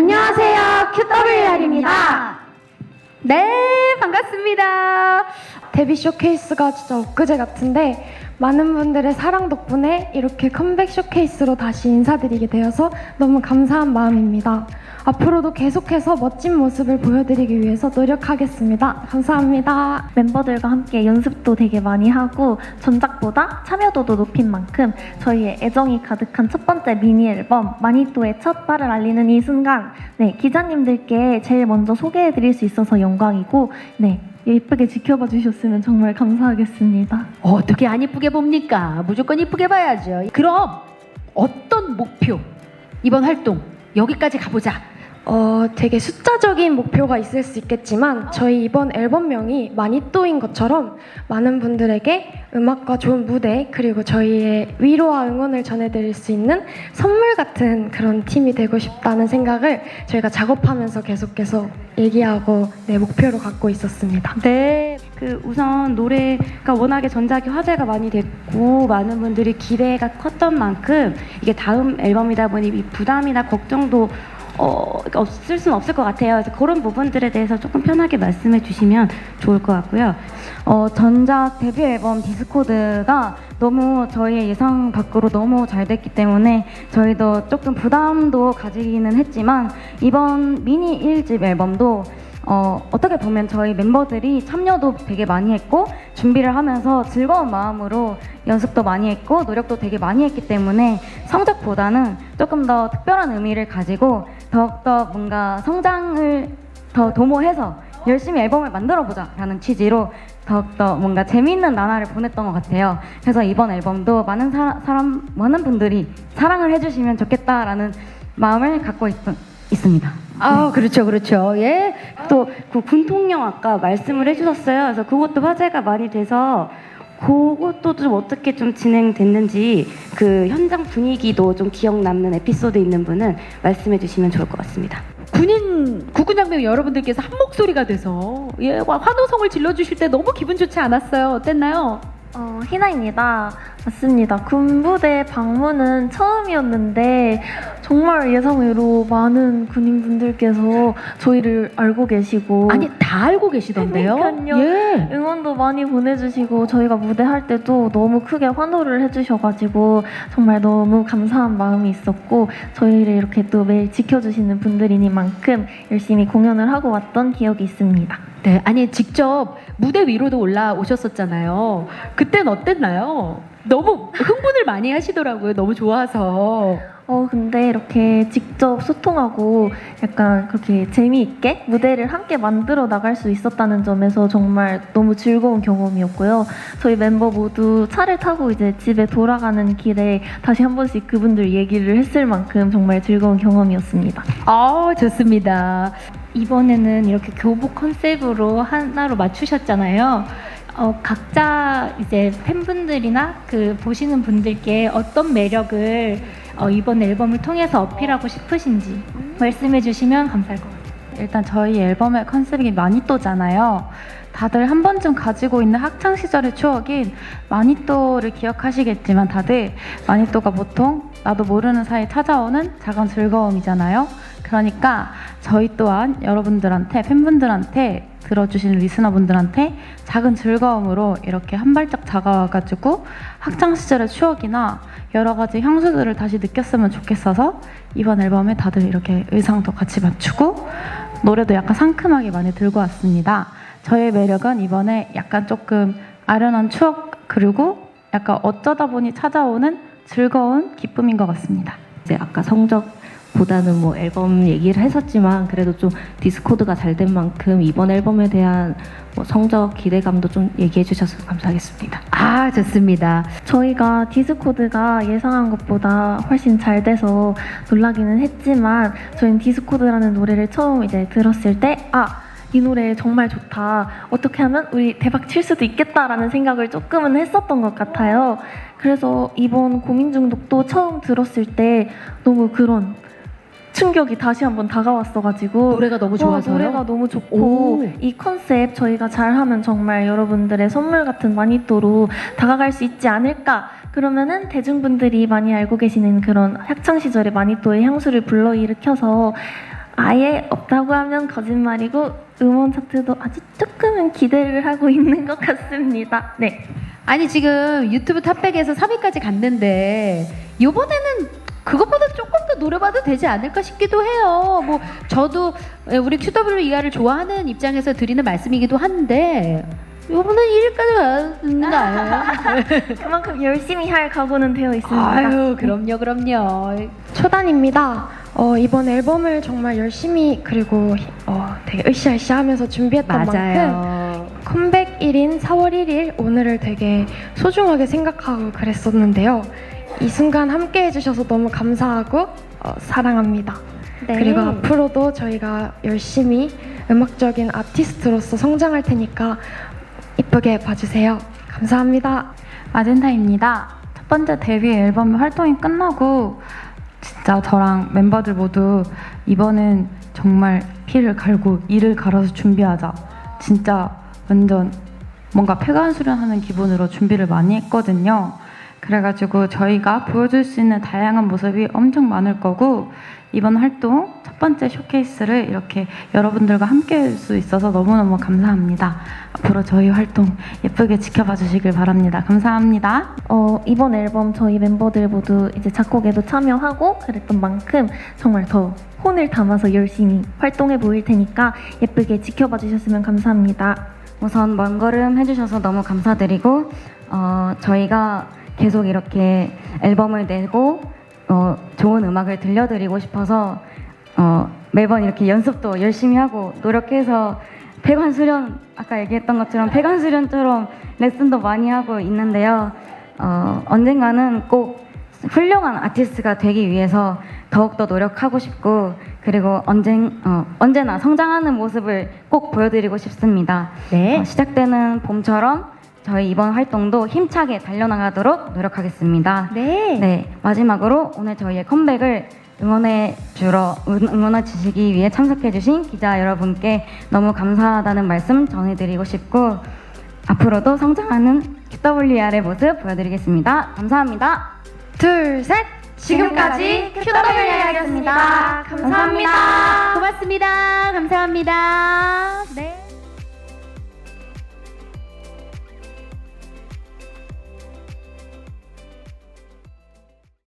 안녕하세요. QWR입니다. 네, 반갑습니다. 데뷔 쇼케이스가 진짜 엊그제 같은데 많은 분들의 사랑 덕분에 이렇게 컴백 쇼케이스로 다시 인사드리게 되어서 너무 감사한 마음입니다. 앞으로도 계속해서 멋진 모습을 보여드리기 위해서 노력하겠습니다. 감사합니다. 멤버들과 함께 연습도 되게 많이 하고 전작보다 참여도도 높인 만큼 저희의 애정이 가득한 첫 번째 미니 앨범 마니또의 첫 발을 알리는 이 순간 네 기자님들께 제일 먼저 소개해 드릴 수 있어서 영광이고 네 예쁘게 지켜봐 주셨으면 정말 감사하겠습니다. 어떻게 안 이쁘게 봅니까? 무조건 이쁘게 봐야죠. 그럼 어떤 목표? 이번 활동 여기까지 가보자. 어, 되게 숫자적인 목표가 있을 수 있겠지만 저희 이번 앨범명이 마니또인 것처럼 많은 분들에게 음악과 좋은 무대 그리고 저희의 위로와 응원을 전해드릴 수 있는 선물 같은 그런 팀이 되고 싶다는 생각을 저희가 작업하면서 계속해서 얘기하고 네, 목표로 갖고 있었습니다. 네, 그 우선 노래가 워낙에 전작이 화제가 많이 됐고 많은 분들이 기대가 컸던 만큼 이게 다음 앨범이다 보니 이 부담이나 걱정도 어, 없을 수는 없을 것 같아요. 그래서 그런 부분들에 대해서 조금 편하게 말씀해 주시면 좋을 것 같고요. 어, 전작 데뷔 앨범 디스코드가 너무 저희의 예상 밖으로 너무 잘 됐기 때문에 저희도 조금 부담도 가지기는 했지만 이번 미니 1집 앨범도 어, 어떻게 보면 저희 멤버들이 참여도 되게 많이 했고 준비를 하면서 즐거운 마음으로 연습도 많이 했고 노력도 되게 많이 했기 때문에 성적보다는 조금 더 특별한 의미를 가지고 더욱더 뭔가 성장을 더 도모해서 열심히 앨범을 만들어 보자라는 취지로 더욱더 뭔가 재미있는 나날을 보냈던 것 같아요. 그래서 이번 앨범도 많은 사, 사람 많은 분들이 사랑을 해주시면 좋겠다라는 마음을 갖고 있, 있습니다. 아, 그렇죠, 그렇죠. 예. 또 그 군통령 아까 말씀을 해주셨어요. 그래서 그것도 화제가 많이 돼서 그것도 좀 어떻게 좀 진행됐는지 그 현장 분위기도 좀 기억 남는 에피소드 있는 분은 말씀해 주시면 좋을 것 같습니다. 군인 국군 장병 여러분들께서 한 목소리가 돼서 예, 와, 환호성을 질러 주실 때 너무 기분 좋지 않았어요. 어땠나요? 어, 희나입니다. 맞습니다. 군부대 방문은 처음이었는데 정말 예상외로 많은 군인분들께서 저희를 알고 계시고 아니, 다 알고 계시던데요. 그러니까요. 예. 응원도 많이 보내주시고 저희가 무대 할 때도 너무 크게 환호를 해주셔가지고 정말 너무 감사한 마음이 있었고 저희를 이렇게 또 매일 지켜주시는 분들이니만큼 열심히 공연을 하고 왔던 기억이 있습니다. 네, 아니 직접 무대 위로도 올라오셨었잖아요. 그땐 어땠나요? 너무 흥분을 많이 하시더라고요. 너무 좋아서. 어 근데 이렇게 직접 소통하고 약간 그렇게 재미있게 무대를 함께 만들어 나갈 수 있었다는 점에서 정말 너무 즐거운 경험이었고요. 저희 멤버 모두 차를 타고 이제 집에 돌아가는 길에 다시 한 번씩 그분들 얘기를 했을 만큼 정말 즐거운 경험이었습니다. 아, 좋습니다. 이번에는 이렇게 교복 컨셉으로 하나로 맞추셨잖아요. 어, 각자 이제 팬분들이나 그 보시는 분들께 어떤 매력을 어, 이번 앨범을 통해서 어필하고 싶으신지 말씀해 주시면 감사할 것 같아요. 일단 저희 앨범의 컨셉이 마니또잖아요. 다들 한 번쯤 가지고 있는 학창 시절의 추억인 마니또를 기억하시겠지만 다들 마니또가 보통 나도 모르는 사이 찾아오는 작은 즐거움이잖아요. 그러니까 저희 또한 여러분들한테 팬분들한테 들어주시는 리스너분들한테 작은 즐거움으로 이렇게 한 발짝 다가와가지고 학창 시절의 추억이나 여러 가지 향수들을 다시 느꼈으면 좋겠어서 이번 앨범에 다들 이렇게 의상도 같이 맞추고 노래도 약간 상큼하게 많이 들고 왔습니다. 저의 매력은 이번에 약간 조금 아련한 추억 그리고 약간 어쩌다 보니 찾아오는 즐거운 기쁨인 것 같습니다. 이제 아까 성적 보다는 뭐 앨범 얘기를 했었지만 그래도 좀 디스코드가 잘 된 만큼 이번 앨범에 대한 뭐 성적 기대감도 좀 얘기해 주셔서 감사하겠습니다. 아, 좋습니다. 저희가 디스코드가 예상한 것보다 훨씬 잘 돼서 놀라기는 했지만 저희는 디스코드라는 노래를 처음 이제 들었을 때 아, 이 노래 정말 좋다. 어떻게 하면 우리 대박 칠 수도 있겠다라는 생각을 조금은 했었던 것 같아요. 그래서 이번 고민 중독도 처음 들었을 때 너무 그런 충격이 다시 한번 다가왔어가지고 노래가 너무 와, 좋아서요. 노래가 너무 좋고 오. 이 컨셉 저희가 잘하면 정말 여러분들의 선물 같은 마니또로 다가갈 수 있지 않을까. 그러면은 대중분들이 많이 알고 계시는 그런 학창 시절의 마니또의 향수를 불러일으켜서 아예 없다고 하면 거짓말이고 음원 차트도 아주 조금은 기대를 하고 있는 것 같습니다. 네. 아니 지금 유튜브 탑백에서 3위까지 갔는데 이번에는 그것보다 조금 더 노려봐도 되지 않을까 싶기도 해요. 뭐 저도 우리 QWER을 좋아하는 입장에서 드리는 말씀이기도 한데 이번엔 1위까지 가는 거 아니에요? 그만큼 열심히 할 각오는 되어 있습니다. 아유 그럼요 그럼요. 초단입니다. 어, 이번 앨범을 정말 열심히 그리고 어, 되게 으쌰으쌰 하면서 준비했던 만큼 맞아요. 컴백일인 4월 1일 오늘을 되게 소중하게 생각하고 그랬었는데요. 이 순간 함께 해주셔서 너무 감사하고 어, 사랑합니다. 네. 그리고 앞으로도 저희가 열심히 음악적인 아티스트로서 성장할 테니까 이쁘게 봐주세요. 감사합니다. 마젠타입니다. 첫 번째 데뷔 앨범 활동이 끝나고 진짜 저랑 멤버들 모두 이번엔 정말 피를 갈고 이를 갈아서 준비하자. 진짜 완전 뭔가 폐관 수련하는 기분으로 준비를 많이 했거든요. 그래가지고 저희가 보여줄 수 있는 다양한 모습이 엄청 많을 거고 이번 활동 첫 번째 쇼케이스를 이렇게 여러분들과 함께 할 수 있어서 너무너무 감사합니다. 앞으로 저희 활동 예쁘게 지켜봐 주시길 바랍니다. 감사합니다. 어, 이번 앨범 저희 멤버들 모두 이제 작곡에도 참여하고 그랬던 만큼 정말 더 혼을 담아서 열심히 활동해 보일 테니까 예쁘게 지켜봐 주셨으면 감사합니다. 우선 먼 걸음 해주셔서 너무 감사드리고 어, 저희가 계속 이렇게 앨범을 내고 어, 좋은 음악을 들려드리고 싶어서 어, 매번 이렇게 연습도 열심히 하고 노력해서 폐관 수련 아까 얘기했던 것처럼 폐관 수련처럼 레슨도 많이 하고 있는데요. 어, 언젠가는 꼭 훌륭한 아티스트가 되기 위해서 더욱더 노력하고 싶고 그리고 언젠, 어, 언제나 성장하는 모습을 꼭 보여드리고 싶습니다. 네. 어, 시작되는 봄처럼 저희 이번 활동도 힘차게 달려나가도록 노력하겠습니다. 네. 네, 마지막으로 오늘 저희의 컴백을 응원해 주러 응- 응원해 주시기 위해 참석해 주신 기자 여러분께 너무 감사하다는 말씀 전해드리고 싶고 앞으로도 성장하는 QWR의 모습 보여드리겠습니다. 감사합니다. 둘, 셋! 지금까지 QWR이었습니다. 감사합니다. 고맙습니다. 감사합니다. 네.